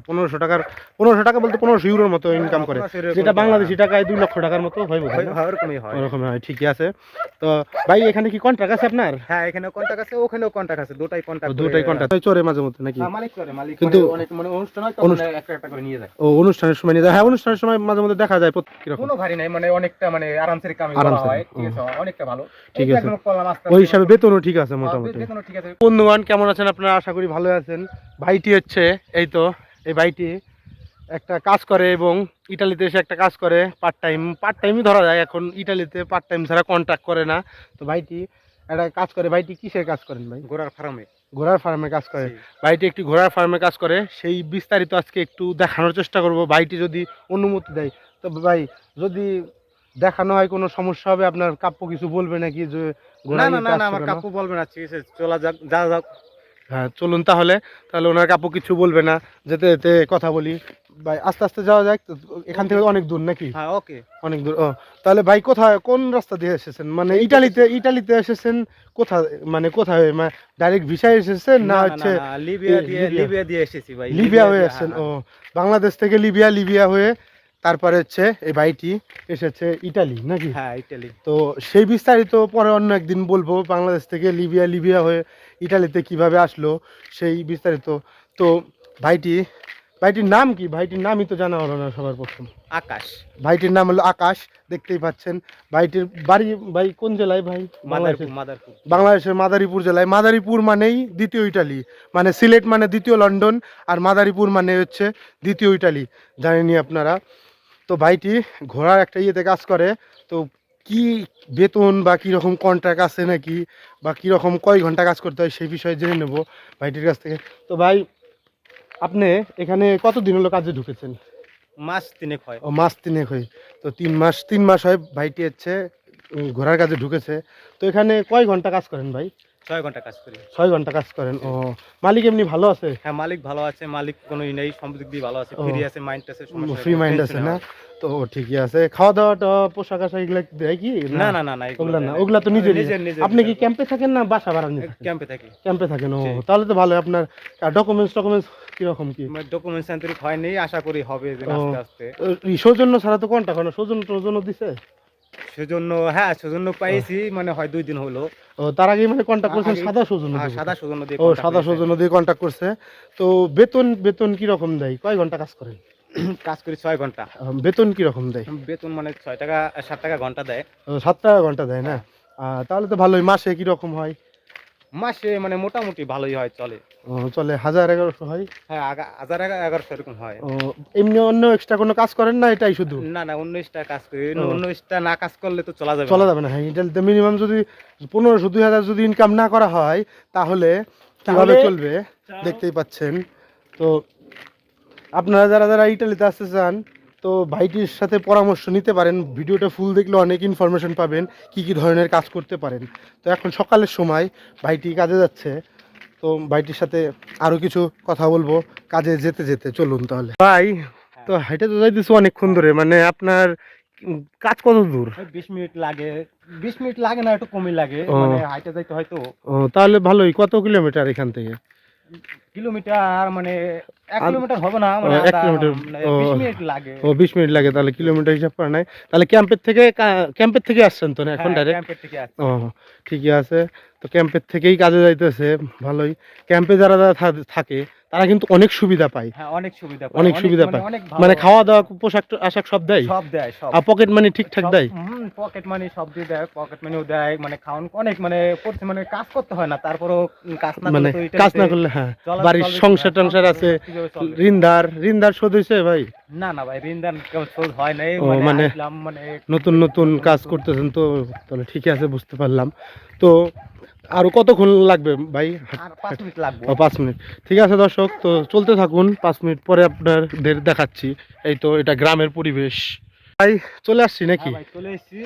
পনেরোশো টাকার পনেরোশো টাকা বলতে পনেরোশো ইউরোর মতো ইনকাম করে। যেটা বাংলাদেশি টাকায় দুই লক্ষ টাকার মতো হয় হয় হয়। ওরকম হয় ঠিকই আছে। তো ভাই এখানে কি কন্ট্রাক্ট আছে আপনার? হ্যাঁ এখানেও কন্টাক্ট আছে ওখানেও কন্টাক্ট আছে দুটাই কন্টাক্ট দুটাই কন্ট্রাক্ট চোরে মাঝে মধ্যে নাকি? মালিক করে মালিক কিন্তু- অনেক মানে অনুষ্ঠান হয় তখন একটা একটা করে নিয়ে যায়। ও অনুষ্ঠানের সময় নিয়ে যায়। হ্যাঁ অনুষ্ঠানের সময় মাঝে মধ্যে দেখা যায় কীরকম কোনো ভারী নাই মানে অনেকটা মানে আরামসে কামে করা হয় ঠিক আছে অনেকটা ভালো। ঠিক আছে। ওই। হিসাবে বেতনও ঠিক আছে হ্যাঁ, মোটামুটি। বেতনও ঠিক আছে। বন্ধুগণ কেমন আছেন আপনারা? আশা করি ভালো আছেন। ভাইটি হচ্ছে এই তো এই ভাইটি একটা কাজ করে এবং ইটালিতে এসে একটা কাজ করে পার্ট টাইম পার্ট টাইমই ধরা যায়। এখন ইটালিতে পার্ট টাইম ছাড়া কন্ট্যাক্ট করে না। তো ভাইটি একটা কাজ করে। ভাইটি কিসের কাজ করেন ভাই? ঘোড়ার ফার্মে ঘোড়ার ফার্মে কাজ করে। ভাইটি একটি ঘোড়ার ফার্মে কাজ করে। সেই বিস্তারিত আজকে একটু দেখানোর চেষ্টা করব। ভাইটি যদি অনুমতি দেয়। তো ভাই যদি দেখানো হয় কোনো সমস্যা হবে আপনার কাপ্য কিছু বলবে নাকি যে না না না আমার? কাকু বলবে না। ঠিক আছে চলা যাক যা যাক। হ্যাঁ চলুন তাহলে। তাহলে ওনার কাপু কিছু বলবে না যেতে যেতে কথা বলি। ভাই আস্তে আস্তে যাওয়া তো এখান থেকে অনেক দূর নাকি? হ্যাঁ ওকে। অনেক দূর ও। তাহলে ভাই কোথায় কোন রাস্তা দিয়ে এসেছেন? মানে ইটালিতে ইটালিতে এসেছেন কোথায় মানে কোথায় মানে ডাইরেক্ট ভিসায় এসেছেন না হচ্ছে লিবিয়া দিয়ে লিবিয়া। দিয়ে এসেছি ভাই লিবিয়া হয়ে এসেছেন ও হ্যাঁ, বাংলাদেশ থেকে লিবিয়া লিবিয়া হয়ে তারপরে হচ্ছে এই ভাইটি এসেছে ইটালি নাকি? হ্যাঁ ইটালি। তো সেই বিস্তারিত পরে অন্য একদিন বলব বাংলাদেশ থেকে লিবিয়া লিবিয়া হয়ে ইটালিতে কীভাবে আসলো সেই বিস্তারিত। তো ভাইটি ভাইটির নাম কি? ভাইটির নামই তো জানা হলো না সবার প্রথম। আকাশ। ভাইটির নাম হলো আকাশ দেখতেই পাচ্ছেন। ভাইটির বাড়ি ভাই কোন জেলায় ভাই? মাদারপুর বাংলাদেশের বাংলাদেশের মাদারীপুর জেলায়। মাদারীপুর মানেই দ্বিতীয় ইটালি মানে সিলেট মানে দ্বিতীয় লন্ডন আর মাদারীপুর মানে হচ্ছে দ্বিতীয় ইটালি। জানেনই আপনারা। তো ভাইটি ঘোড়ার একটা ইয়েতে কাজ করে তো কি বেতন বা কীরকম কন্ট্রাক্ট আছে নাকি বা কীরকম কয় ঘণ্টা কাজ করতে হয় সেই বিষয়ে জেনে নেব ভাইটির কাছ থেকে। তো ভাই আপনি এখানে কতদিন হলো কাজে ঢুকেছেন? মাস তিনেক হয়। ও মাস তিনেক হয়। তো তিন মাস তিন মাস হয় ভাইটি হচ্ছে ঘোড়ার কাজে ঢুকেছে। তো এখানে কয় ঘণ্টা কাজ করেন ভাই? ছয় ঘণ্টা কাজ করি। ছয় ঘণ্টা কাজ করেন। ও মালিক এমনি ভালো আছে? হ্যাঁ মালিক ভালো আছে মালিক কোনো ই নেই সম্পদিক দিয়ে ভালো আছে ফ্রি আছে মাইন্ড আছে সমস্যা ফ্রি মাইন্ড আছে না? তো ঠিকই আছে। খাওয়া দাওয়াটা পোশাক আশাক এগুলা দেয় কি? না? না না না ওগুলা না ওগুলা তো নিজের আপনি কি ক্যাম্পে থাকেন না বাসা ভাড়া ক্যাম্পে থাকি। ক্যাম্পে থাকেন ও তাহলে তো ভালো। আপনার ডকুমেন্টস টকুমেন্টস কীরকম কি? ডকুমেন্টস আন্তরিক হয়নি আশা করি হবে আস্তে আস্তে। সৌজন্য ছাড়া তো কোনটা কোনো সৌজন্য টৌজন্য দিছে? সেজন্য হ্যাঁ সেজন্য পাইছি মানে হয় দুই দিন হলো। ও তার আগে মানে কন্ট্যাক্ট করছেন সাদা সৌজন্য হ্যাঁ, সাদা সৌজন্য দিয়ে ও সাদা। সৌজন্য দিয়ে কন্ট্যাক্ট করছে। তো বেতন বেতন কি রকম দেয়? কয় ঘণ্টা কাজ করেন? কাজ করি ছয় ঘণ্টা। বেতন কি রকম দেয়? বেতন মানে ছয় টাকা সাত টাকা ঘণ্টা দেয়। সাত টাকা ঘণ্টা দেয় না? আহ, তাহলে তো ভালোই। মাসে কি রকম হয়? মাসে মানে মোটামুটি ভালোই হয় চলে। চলে হাজার এগারোশো হয়? হ্যাঁ হাজার এগারোশো এরকম হয়। এমনি অন্য এক্সট্রা কোনো কাজ করেন না এটাই শুধু? না না উনিশটা কাজ করি। অন্য উনিশটা না কাজ করলে তো চলা যাবে চলা যাবে না হ্যাঁ ইটালিতে মিনিমাম যদি পনেরোশো দুই হাজার যদি ইনকাম না করা হয় তাহলে কীভাবে তাহলে- চলবে? দেখতেই পাচ্ছেন। তো আপনারা যারা যারা ইটালিতে আসতে চান তো ভাইটির সাথে পরামর্শ নিতে পারেন ভিডিওটা ফুল দেখলে অনেক ইনফরমেশন পাবেন কি কি ধরনের কাজ করতে পারেন। তো এখন সকালের সময় ভাইটি কাজে যাচ্ছে তো ভাইটির সাথে আরও কিছু কথা বলব কাজে যেতে যেতে চলুন তাহলে। ভাই তো হাইটে তো যাইতেছি অনেকক্ষণ ধরে মানে আপনার কাজ কত দূর? বিশ মিনিট লাগে। বিশ মিনিট লাগে না একটু কমই লাগে। মানে হাইটে যাইতে হয়তো ও তাহলে ভালোই কত কিলোমিটার এখান থেকে? কিলোমিটার মানে এক কিলোমিটার হবে না মানে এক কিলোমিটার, মানে মিনিট লাগে। ও বিশ মিনিট লাগে তাহলে কিলোমিটার হিসাব করে নাই। তাহলে ক্যাম্পের থেকে ক্যাম্পের থেকে আসছেন তো না এখন হ্যাঁ, ডাইরেক্ট আসছি। ও ঠিকই আছে। তো ক্যাম্পের থেকেই কাজে যাইতেছে ভালোই। ক্যাম্পে যারা যারা থাকে তারা কিন্তু অনেক সুবিধা পায়। হ্যাঁ অনেক সুবিধা পায়, অনেক সুবিধা মানে পায়। মানে খাওয়া দাওয়া পোশাক আশাক সব দেয়? সব দেয় সব। আর পকেট মানি ঠিকঠাক দেয়? পকেট মানি সব দিয়ে দেয় পকেট মানিও দেয়। মানে খাওয়ান অনেক মানে করতে মানে কাজ করতে হয় না তারপরও কাজ না মানে করলে কাজ না করলে হ্যাঁ। চলা- বাড়ির সংসার টংসার আছে? ঋণদার ঋণদার শোধ হয়েছে ভাই? না না ভাই ঋণ দান শোধ হয় নাই। মানে মানে মানে নতুন নতুন কাজ করতেছেন তো তাহলে ঠিকই আছে বুঝতে পারলাম। তো আরও কতক্ষণ লাগবে ভাই? পাঁচ মিনিট। ঠিক আছে দর্শক তো চলতে থাকুন। পাঁচ মিনিট পরে আপনাদের দেখাচ্ছি। এই তো এটা গ্রামের পরিবেশ। ভাই চলে আসছি নাকি? হ্যাঁ চলে এসেছি।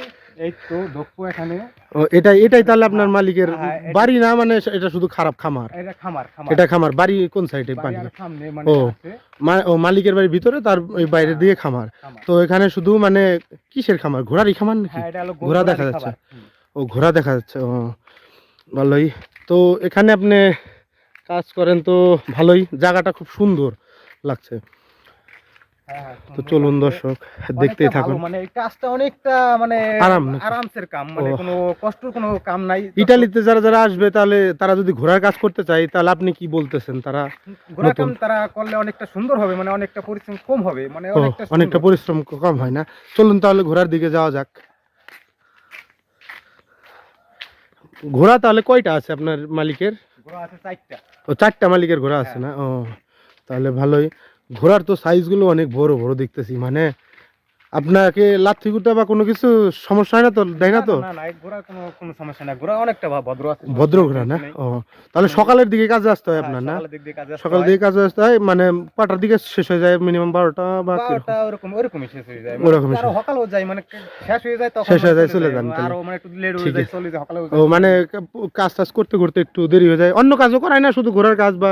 এই তো ঢোকবো এখানে। ও এটাই এটাই তাহলে আপনার মালিকের হ্যাঁ, বাড়ি না? মানে এটা শুধু খারাপ খামার? এটা খামার খামার। এটা খামার। বাড়ি কোন সাইডে বাড়ি আর সামনে মানে ও। ও মালিকের বাড়ির ভিতরে তার ওই বাইরে দিয়ে খামার। তো এখানে শুধু মানে কিসের খামার? ঘোড়ারই খামার নাকি? হ্যাঁ ঘোড়া দেখা যাচ্ছে। ও ঘোড়া দেখা যাচ্ছে ও ভালোই। তো এখানে আপনি কাজ করেন তো ভালোই। জায়গাটা খুব সুন্দর লাগছে। হ্যাঁ, হ্যাঁ, তো চলুন দর্শক দেখতেই থাকুন। মানে এই কাজটা অনেকটা মানে আরাম আরামসের কাম মানে কোনো কষ্টর কোনো কাম নাই। ইটালিতে যারা যারা আসবে তাহলে তারা যদি ঘোড়ার কাজ করতে চায় তাহলে আপনি কি বলতেছেন? তারা ঘোড়া কাম তারা করলে অনেকটা সুন্দর হবে মানে অনেকটা পরিশ্রম কম হবে মানে অনেকটা অনেকটা পরিশ্রম কম হয় না। চলুন তাহলে ঘোড়ার দিকে যাওয়া যাক। ঘোড়া তাহলে কয়টা আছে আপনার মালিকের? ঘোড়া আছে চারটা। ও চারটা মালিকের ঘোড়া আছে না? ও তাহলে ভালোই। ঘোড়ার তো সাইজগুলো অনেক বড় বড় দেখতেছি। মানে আপনাকে লাথি গুটা বা কোনো কিছু সমস্যা হয় না তো? দেয় না তো? না না ঘোড়ার কোনো কোনো সমস্যা না ঘোড়া অনেকটা ভদ্র আছে। ভদ্র ঘোড়া না? ও তাহলে সকালের দিকে কাজে আসতে হয় হ্যাঁ, আপনার না? সকালের দিক কাজে আসতে হয়। হয় মানে কটার দিকে শেষ হয়ে যায় মিনিমাম বারোটা বা ওরকম ওরকমই শেষ হয়ে যায়। মানে আরও শেষ। যায় মানে শেষ হয়ে যায় তখন শেষ হয়ে যায়, মানে চলে যান। আরও মানে একটু লেট হয়ে যায়। চলে যায় ও মানে কাজ টাজ করতে করতে একটু দেরি হয়ে যায়। অন্য কাজও করায় না শুধু ঘোড়ার কাজ বা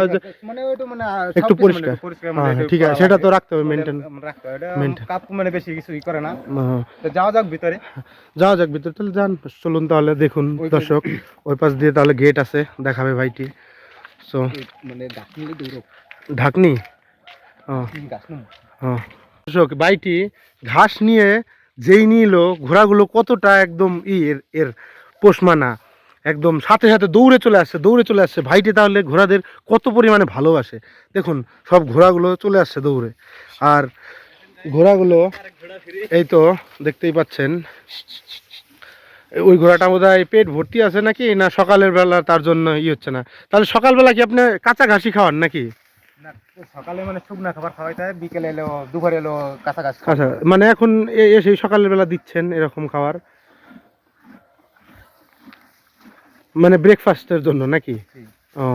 মানে ওইটা মানে একটু মানে পরিষ্কার। হ্যাঁ, মানে ঠিক আছে সেটা তো রাখতে হবে ওটা মেনটেন রাখতে হয়। এটা কাপ মানে বেশি কিছু ই করে না। হ্যাঁ। তো যাওয়া যাক ভিতরে। যাওয়া যাক ভিতরে তাহলে যান চলুন তাহলে দেখুন দর্শক। ওই পাশ দিয়ে তাহলে গেট আছে দেখাবে ভাইটি। সো মানে ঢাকনি দর্শক ভাইটি ঘাস নিয়ে যেই নিল ঘোড়াগুলো কতটা একদম ই এর এর পোষমানা। একদম সাথে সাথে দৌড়ে চলে আসছে দৌড়ে চলে আসছে। ভাইটি তাহলে ঘোড়াদের কত পরিমাণে ভালোবাসে? দেখুন সব ঘোড়াগুলো চলে আসছে দৌড়ে। আর ঘোড়াগুলো এই তো দেখতেই পাচ্ছেন। ওই ঘোড়াটা বোধ পেট ভর্তি আছে নাকি না সকালের বেলা তার জন্য ই হচ্ছে না? তাহলে সকালবেলা কি আপনি কাঁচা ঘাসি খাওয়ান নাকি? সকালে মানে শুকনা খাবার খাওয়াইতে বিকেলে এলো দুপুরে এলো কাঁচা কাঁচা মানে এখন এ- এসে সকালের বেলা দিচ্ছেন এরকম খাবার? মানে ব্রেকফাস্টের জন্য নাকি? ও।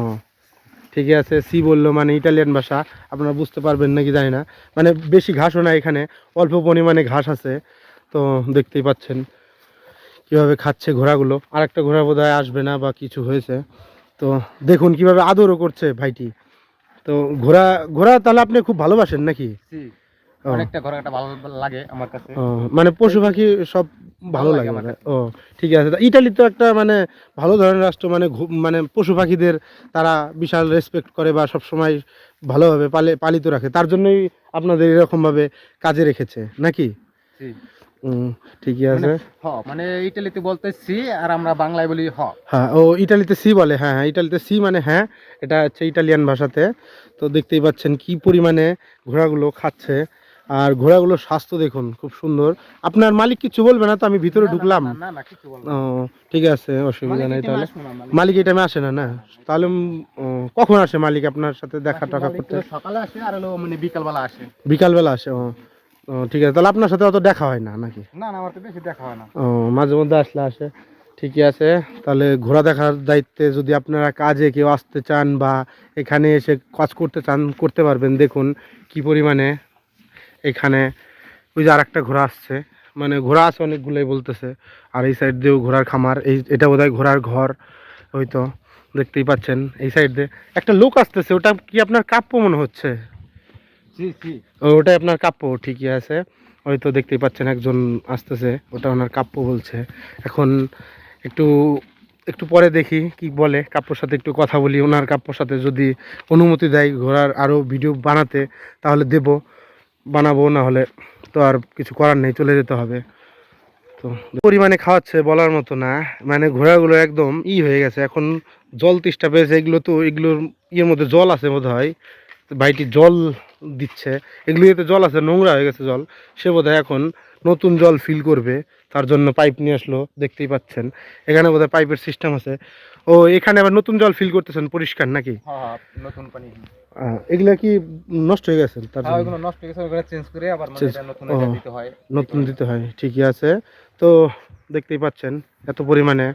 ঠিকই আছে, সি বলল মানে ইটালিয়ান ভাষা, আপনারা বুঝতে পারবেন নাকি জানি না। মানে বেশি ঘাসও না এখানে, অল্প পরিমাণে ঘাস আছে, তো দেখতেই পাচ্ছেন কীভাবে খাচ্ছে ঘোড়াগুলো। আর একটা ঘোড়া বোধ আসবে না বা কিছু হয়েছে। তো দেখুন কীভাবে আদরও করছে ভাইটি। তো ঘোড়া ঘোড়া তাহলে আপনি খুব ভালোবাসেন নাকি? জি। ও। অনেকটা ভালো লাগে আমার কাছে। মানে পশু পাখি সব ভালো লাগে মানে ও ঠিক আছে। ইটালি তো একটা মানে ভালো ধরনের রাষ্ট্র মানে মানে পশু পাখিদের তারা বিশাল রেসপেক্ট করে বা সব সময় ভালোভাবে পালে পালিত রাখে। তার জন্যই আপনাদের এরকম ভাবে কাজে রেখেছে নাকি? ঠিকই আছে। হ মানে ইটালিতে বলতে সি আর আমরা বাংলায় বলি হ। হ্যাঁ ও ইটালিতে সি বলে হ্যাঁ হ্যাঁ ইটালিতে সি মানে হ্যাঁ এটা হচ্ছে ইটালিয়ান ভাষাতে। তো দেখতেই পাচ্ছেন কি পরিমাণে ঘোড়াগুলো খাচ্ছে। আর ঘোড়াগুলোর স্বাস্থ্য দেখুন খুব সুন্দর। আপনার মালিক কিছু বলবে না তো আমি ভিতরে ঢুকলাম? ও ঠিক আছে অসুবিধা নেই তাহলে। মালিক। এই টাইমে আসে না না? তাহলে কখন আসে মালিক আপনার সাথে দেখা টাকা করতে? সকালে আসে আর হলো মানে বিকালবেলা আসে। বিকালবেলা আসে ও ঠিক আছে। তাহলে আপনার সাথে অত দেখা হয় না নাকি? না না আমার তো বেশি দেখা হয় না। ও মাঝে মধ্যে আসলে আসে ঠিকই আছে। তাহলে ঘোড়া দেখার দায়িত্বে যদি আপনারা কাজে কেউ আসতে চান বা এখানে এসে কাজ করতে চান করতে পারবেন দেখুন কি পরিমাণে। এখানে ওই যে আর একটা ঘোড়া আসছে। মানে ঘোড়া আছে অনেকগুলোই বলতেছে। আর এই সাইড দিয়েও ঘোড়ার খামার। এই এটা বোধহয় ঘোড়ার ঘর। ওই তো দেখতেই পাচ্ছেন এই সাইড দিয়ে। একটা লোক আসতেছে ওটা কি আপনার কাপ্য মনে হচ্ছে? জি জি। ও, ওটাই আপনার কাপ্য ঠিকই আছে। ওই তো দেখতেই পাচ্ছেন একজন আসতেছে ওটা ওনার কাপ্য বলছে। এখন একটু একটু পরে দেখি কি বলে। কাপ্যর সাথে একটু কথা বলি। ওনার কাপ্যর সাথে যদি অনুমতি দেয় ঘোরার আরও ভিডিও বানাতে তাহলে দেব। বানাবো না হলে তো আর কিছু করার নেই, চলে যেতে হবে। তো পরিমাণে খাওয়াচ্ছে বলার মতো না। মানে ঘোড়াগুলো একদম ই হয়ে গেছে। এখন জল তিষ্টা পেয়েছে, এগুলো তো, এগুলোর ইয়ের মধ্যে জল আছে বোধ হয় ভাইটি জল দিচ্ছে। এগুলো জল আছে, নোংরা হয়ে গেছে জল। সে বোধ এখন নতুন জল ফিল করবে তার জন্য পাইপ নিয়ে আসলো দেখতেই পাচ্ছেন। এখানে বোধহয় পাইপের সিস্টেম আছে। ও এখানে আবার নতুন জল ফিল করতেছেন পরিষ্কার নাকি? হ্যাঁ হ্যাঁ, নতুন পানি। এগুলা কি নষ্ট হয়ে গেছে? তার হ্যাঁ জন্য? নষ্ট গেছে ওইগুলো চেঞ্জ করে আবার Change- এটা নতুন দিতে হয়। নতুন দিতে হয় ঠিকই আছে। তো দেখতেই পাচ্ছেন এত পরিমাণে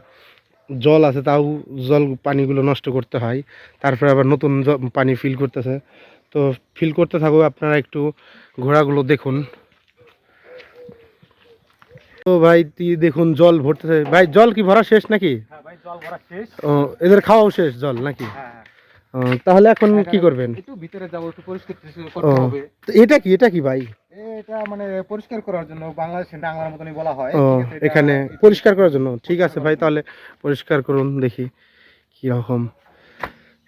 জল আছে তাও জল পানিগুলো নষ্ট করতে হয়। তারপরে আবার নতুন পানি ফিল করতেছে। তো ফিল করতে থাকো আপনারা একটু ঘোড়াগুলো দেখুন। তো ভাই দেখুন জল ভরতেছে। ভাই জল কি ভরা শেষ নাকি? হ্যাঁ ও, এদের খাওয়াও শেষ জল নাকি? হ্যাঁ হ্যাঁ। তাহলে এখন কি করবেন? একটু ভিতরে যাব একটু পরিষ্কার ও করতে হবে। তো এটা কি এটা কি ভাই? এটা মানে পরিষ্কার করার জন্য বাংলাদেশে মতনই বলা হয়। এখানে পরিষ্কার করার জন্য। ঠিক আছে ভাই তাহলে পরিষ্কার করুন দেখি কি রকম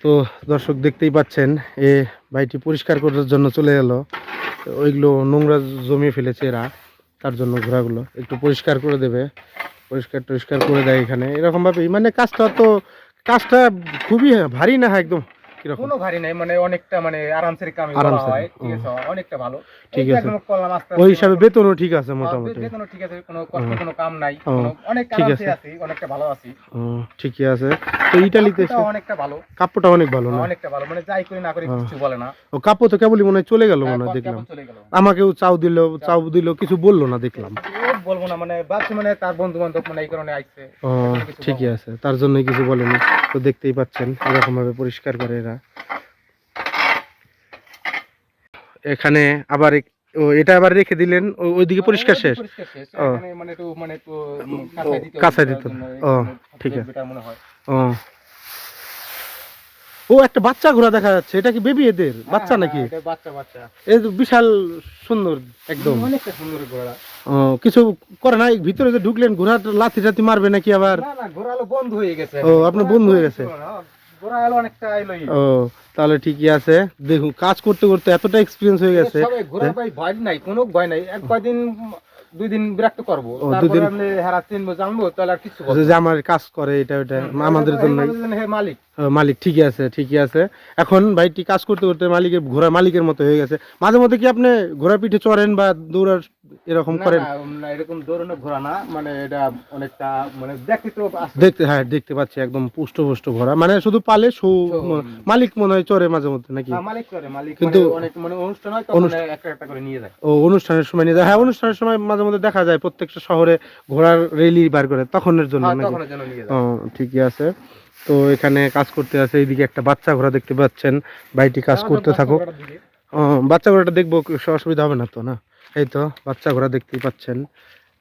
তো দর্শক দেখতেই পাচ্ছেন এ বাড়িটি পরিষ্কার করার জন্য চলে গেল ওইগুলো নোংরা জমিয়ে ফেলেছে এরা। তার জন্য ঘোড়াগুলো একটু পরিষ্কার করে দেবে। পরিষ্কার টরিষ্কার করে দেয় এখানে। এরকমভাবেই। মানে কাজটা তো কাজটা খুবই ভারী না, একদম কীরকম? কোনো ভারী নাই মানে অনেকটা মানে আরামসে কামে করা হয়। ঠিক আছে অনেকটা ভালো। ঠিক আছে। করলাম আস্তে ওই হিসাবে বেতনও ঠিক আছে হ্যাঁ, মোটামুটি। বেতনও ঠিক আছে কোনো কষ্ট কোনো কাম নাই। অনেক আরামসে আছে। অনেকটা ভালো আছি। ঠিকই আছে। তো কাপড়টাও অনেকটা ভালো। কাপড়টা অনেক ভালো না? অনেকটা ভালো মানে যাই করি না করি হ্যাঁ। কিছু বলে না। ও কাপড় তো কেবলই মনে চলে গেল মনে দেখলাম। চলে গেল। আমাকেও চাও দিল চাও দিল কিছু বলল না দেখলাম। বলব না মানে ভাবছি মানে তার বন্ধু বান্ধব মানে এই কারণে আইছে। ঠিকই আছে তার জন্যই কিছু বলেনি। তো দেখতেই পাচ্ছেন এরকম ভাবে পরিষ্কার করে এরা। এখানে আবার ও এটা আবার রেখে দিলেন ওইদিকে পরিষ্কার শেষ? পরিষ্কার শেষ। ও। মানে একটু মানে কাঁচাই দিতে ও, ঠিক আছে। মনে ও। ও একটা বাচ্চা ঘোড়া দেখা যাচ্ছে এটা কি বেবি এদের? বাচ্চা হ্যাঁ, নাকি? হ্যাঁ, বাচ্চা বাচ্চা। এই তো বিশাল সুন্দর একদম। অনেকটা সুন্দর ঘোড়া। কিছু করে না ভিতরে যে ঢুকলেন ঘোড়া লাথি টাথি মারবে নাকি আবার? হলো বন্ধ হয়ে গেছে। ও, আপনার বন্ধ হয়ে গেছে? ও তাহলে ঠিকই আছে। দেখুন কাজ করতে করতে এতটা এক্সপিরিয়েন্স হয়ে গেছে। সবাই ভাই ভয় নাই কোনো ভয় নাই। এক কয়দিন দুই দিন বিরক্ত করব। দুদিন- হেরা চিনবো জানব তাহলে আর কিছু যে আমার কাজ করে এটা ওটা আমাদের জন্য মালিক। মালিক ঠিকই আছে ঠিকই আছে। এখন ভাইটি কাজ করতে করতে মালিকের ঘোড়া মালিকের মতো হয়ে গেছে। মাঝে মধ্যে কি আপনি ঘোড়া পিঠে চড়েন বা দৌড়ার এরকম না, করেন না, না, এরকম ঘোড়া না মানে এটা অনেকটা মানে দেখতে তো দেখতে হ্যাঁ দেখতে পাচ্ছি একদম পুষ্ট পুষ্ট ঘোড়া। মানে শুধু পালে মালিক মনে হয় চড়ে মাঝে মধ্যে নাকি? হ্যাঁ, মালিক করে মালিক কিন্তু- কিন্তু অনেক মানে অনুষ্ঠান হয় তখন একটা একটা করে নিয়ে যায়। ও অনুষ্ঠানের সময় নিয়ে যায়। হ্যাঁ অনুষ্ঠানের সময় মাঝে মধ্যে দেখা যায় প্রত্যেকটা শহরে ঘোড়ার রেলি বার করে তখনের জন্য হ্যাঁ, নাকি? ও ঠিকই আছে। তো এখানে কাজ করতে আছে এইদিকে একটা বাচ্চা ঘোড়া দেখতে পাচ্ছেন। ভাইটি কাজ করতে থাকুক। ও বাচ্চা ঘোড়াটা দেখব কিছু অসুবিধা হবে না তো না? এই তো বাচ্চা ঘোড়া দেখতেই পাচ্ছেন।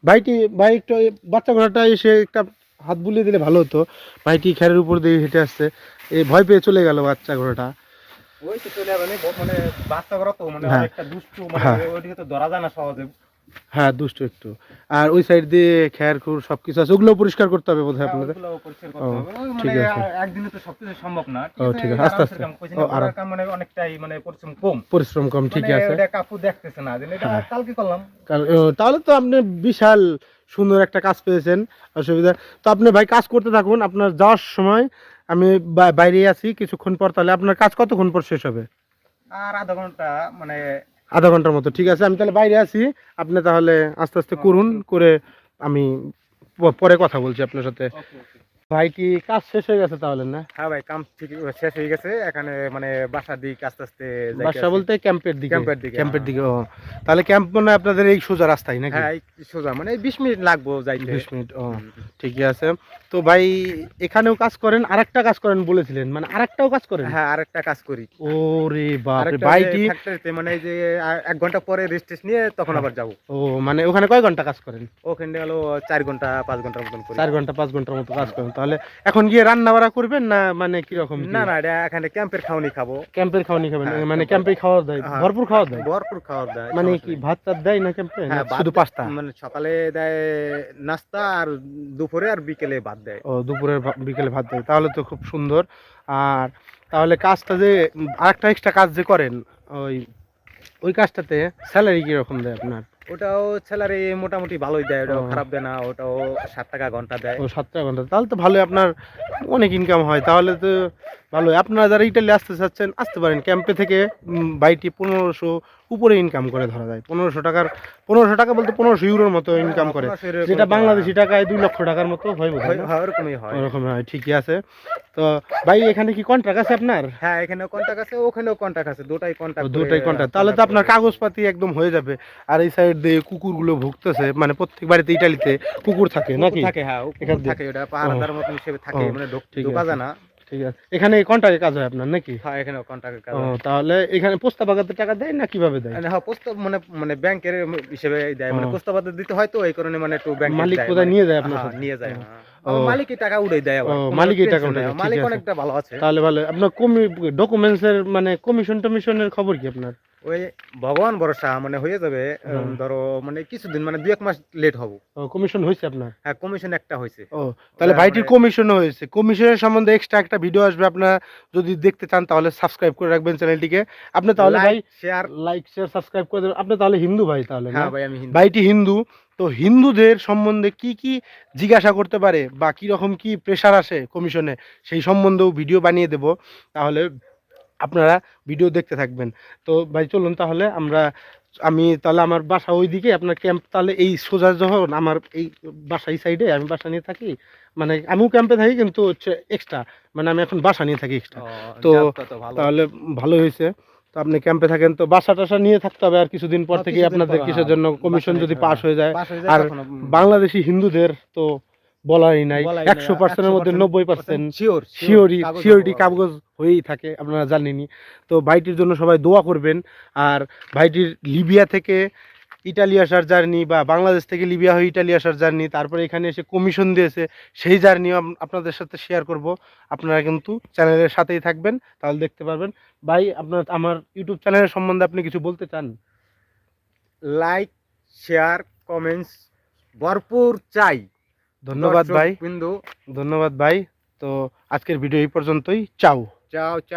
ভাইটি ভাই একটু বাচ্চা ঘোড়াটা এসে একটা হাত বুলিয়ে দিলে ভালো হতো। ভাইটি খেরের উপর দিয়ে হেঁটে আসছে। এই ভয় পেয়ে চলে গেল বাচ্চা ঘোড়াটা। ওই তো চলে যাবে মানে বাচ্চা ঘোড়া তো মানে একটা অনেকটা দুষ্টু মানে হ্যাঁ। ওইদিকে তো ধরা যায় না সহজে। হ্যাঁ দুষ্ট একটু। আর ওই সাইড দিয়ে খেয়ার খুর সবকিছু আছে ওগুলো পরিষ্কার করতে হবে বোধহয় হ্যাঁ, আপনাদের? ও, ঠিক মানে আছে। একদিনে তো সবকিছু সম্ভব না। ও, ঠিক আছে, আস্তে আস্তে। ও। মানে অনেকটাই মানে পরিশ্রম কম। পরিশ্রম কম মানে আছে। ওটা কাপু দেখতেছে না এটা হ্যাঁ। কালকে করলাম। তাহলে তো আপনি বিশাল সুন্দর একটা কাজ পেয়েছেন অসুবিধা। তো আপনি ভাই কাজ করতে থাকুন আপনার যাওয়ার সময় আমি বাইরে আছি কিছুক্ষণ পর তাহলে আপনার কাজ কতক্ষণ পর শেষ হবে? আর আধা ঘণ্টা মানে আধা ঘণ্টার মতো। ঠিক আছে আমি তাহলে বাইরে আছি। আপনি তাহলে আস্তে আস্তে করুন করে আমি পরে কথা বলছি আপনার সাথে। ভাই কি কাজ শেষ হয়ে গেছে তাহলে না? হ্যাঁ ভাই কাম ঠিক শেষ হয়ে গেছে। এখানে মানে বাসার দিক আস্তে আস্তে বাসা বলতে ক্যাম্পের দিকে। ক্যাম্পের দিকে, ক্যাম্পের হ্যাঁ। দিকে ও। তাহলে ক্যাম্প মানে আপনাদের এই সোজা রাস্তায় নাকি? হ্যাঁ সোজা মানে বিশ মিনিট লাগবো যাইতে। বিশ মিনিট ও ঠিকই আছে। তো ভাই এখানেও কাজ করেন আরেকটা কাজ করেন বলেছিলেন মানে আরেকটাও কাজ করেন? হ্যাঁ আরেকটা কাজ করি। ওরে বাপ রে যে ফ্যাক্টরিতে মানে এই যে এক ঘণ্টা পরে রেস্ট নিয়ে তখন। আবার যাব। ও মানে ওখানে কয় ঘণ্টা কাজ করেন? ওখানে হলো চার ঘণ্টা পাঁচ ঘণ্টার মতন করি। চার ঘণ্টা পাঁচ ঘণ্টার মতো কাজ করেন। তাহলে এখন গিয়ে রান্না বাড়া করবেন না মানে কীরকম না না এটা এখানে ক্যাম্পের খাওয়ানি খাব। ক্যাম্পের খাওয়ানি খাবেন হ্যাঁ, মানে ক্যাম্পে- খাওয়া দেয় হ্যাঁ। ভরপুর খাওয়া দেয়? ভরপুর খাওয়া দেয় মানে কি ভাত টাত দেয় না ক্যাম্পে হ্যাঁ শুধু পাঁচটা মানে সকালে দেয় নাস্তা আর দুপুরে আর বিকেলে ভাত দেয়। ও দুপুরে বিকেলে ভাত দেয় তাহলে তো খুব সুন্দর। আর তাহলে কাজটা যে আরেকটা এক্সট্রা কাজ যে করেন ওই ওই কাজটাতে স্যালারি কীরকম দেয় আপনার? ওটাও স্যালারি মোটামুটি ভালোই দেয় ওটাও খারাপ দেয় না ওটাও সাত টাকা ঘণ্টা দেয়। ও সাত টাকা ঘণ্টা তাহলে তো ভালোই আপনার অনেক ইনকাম হয়। তাহলে তো ভালোই। আপনারা যারা ইটালি আসতে চাচ্ছেন আসতে পারেন। ক্যাম্পে থেকে বাইটি পনেরোশো উপরে ইনকাম করে ধরা যায়। পনেরোশো টাকার পনেরোশো টাকা বলতে পনেরোশো ইউরোর মতো ইনকাম করে। যেটা বাংলাদেশি টাকায় দুই লক্ষ টাকার মতো হয় হয়- হয়, ওরকমই হয়। ওরকম হয় ঠিকই আছে। তো ভাই এখানে কি কন্ট্রাক্ট আছে আপনার? হ্যাঁ এখানেও কন্টাক্ট আছে ওখানেও কন্টাক্ট আছে দুটাই ও, কন্টাক্ট দুটাই কন্ট্রাক্ট তাহলে তো আপনার কাগজপাতি একদম হয়ে যাবে। আর এই সাইড দিয়ে কুকুরগুলো ভুগতেছে মানে প্রত্যেক বাড়িতে ইটালিতে কুকুর থাকে নাকি? থাকে হ্যাঁ এখান? থাকে ওটা পাহারাদার মতন হিসেবে থাকে মানে ঢোকা যায় না। ঠিক আছে। এখানে কন্ট্রাক্টে কাজ হয় আপনার নাকি? হ্যাঁ এখানে কাজ তাহলে এখানে পোস্তাবাগাতে টাকা দেয় না কীভাবে দেয়? হ্যাঁ প্রস্তাব মানে মানে ব্যাংকের হিসেবে দেয়। মানে ও। দিতে হয় তো এই কারণে মানে একটু ব্যাংক মালিক কোথায় নিয়ে যায় আপনার নিয়ে যায়। হ্যাঁ। মালিকই টাকা উড়ে দেয় আবার। মালিকই টাকা দেয়, মালিক অনেকটা ভালো আছে। তাহলে ভালো আপনার কমি ডকুমেন্টসের মানে কমিশন টমিশনের খবর কি আপনার? ওই ভগবান ভরসা মানে হয়ে যাবে ধরো মানে কিছুদিন মানে দুই এক মাস লেট হব। কমিশন হয়েছে আপনার? হ্যাঁ কমিশন একটা হয়েছে ও তাহলে ভাইটির মানে- কমিশনও হয়েছে কমিশনের সম্বন্ধে এক্সট্রা একটা ভিডিও আসবে আপনারা যদি দেখতে চান তাহলে সাবস্ক্রাইব করে রাখবেন চ্যানেলটিকে আপনি তাহলে ভাই শেয়ার লাইক শেয়ার সাবস্ক্রাইব করে দেবেন। আপনি তাহলে হিন্দু ভাই তাহলে হ্যাঁ ভাই আমি ভাইটি হিন্দু তো হিন্দুদের সম্বন্ধে কি কি জিজ্ঞাসা করতে পারে বা কি রকম কি প্রেশার আসে কমিশনে সেই সম্বন্ধেও ভিডিও বানিয়ে দেব। তাহলে আপনারা ভিডিও দেখতে থাকবেন। তো ভাই চলুন তাহলে আমরা আমি তাহলে আমার বাসা ওইদিকে আপনার ক্যাম্প তাহলে এই সোজা যখন আমার এই বাসা এই সাইডে আমি বাসা নিয়ে থাকি মানে আমিও ক্যাম্পে থাকি কিন্তু হচ্ছে এক্সট্রা মানে আমি এখন বাসা নিয়ে থাকি এক্সট্রা তো তাহলে ভালো হয়েছে। তো আপনি ক্যাম্পে থাকেন তো বাসা টাসা নিয়ে থাকতে হবে আর কিছুদিন পর হ্যাঁ, থেকে আপনাদের কিসের হ্যাঁ, জন্য কমিশন যদি পাস হয়ে যায়। পাশ হয়ে যায় আর বাংলাদেশি হিন্দুদের তো বলাই নাই। একশো পার্সেন্টের মধ্যে নব্বই পার্সেন্ট শিওর শিওরি শিওরিটি কাগজ হয়েই থাকে আপনারা জানেনই। তো ভাইটির জন্য সবাই দোয়া করবেন। আর ভাইটির লিবিয়া থেকে ইটালি আসার জার্নি বা বাংলাদেশ থেকে লিবিয়া হয়ে ইটালি আসার জার্নি তারপরে এখানে এসে কমিশন দিয়েছে সেই জার্নিও আপনাদের সাথে শেয়ার করব। আপনারা কিন্তু চ্যানেলের সাথেই থাকবেন তাহলে দেখতে পারবেন। ভাই আপনার আমার ইউটিউব চ্যানেলের সম্বন্ধে আপনি কিছু বলতে চান? লাইক শেয়ার কমেন্টস ভরপুর চাই। ধন্যবাদ ভাই। বিন্দু। ধন্যবাদ ভাই। তো আজকের ভিডিও এই পর্যন্তই। চাও। চাও চাও।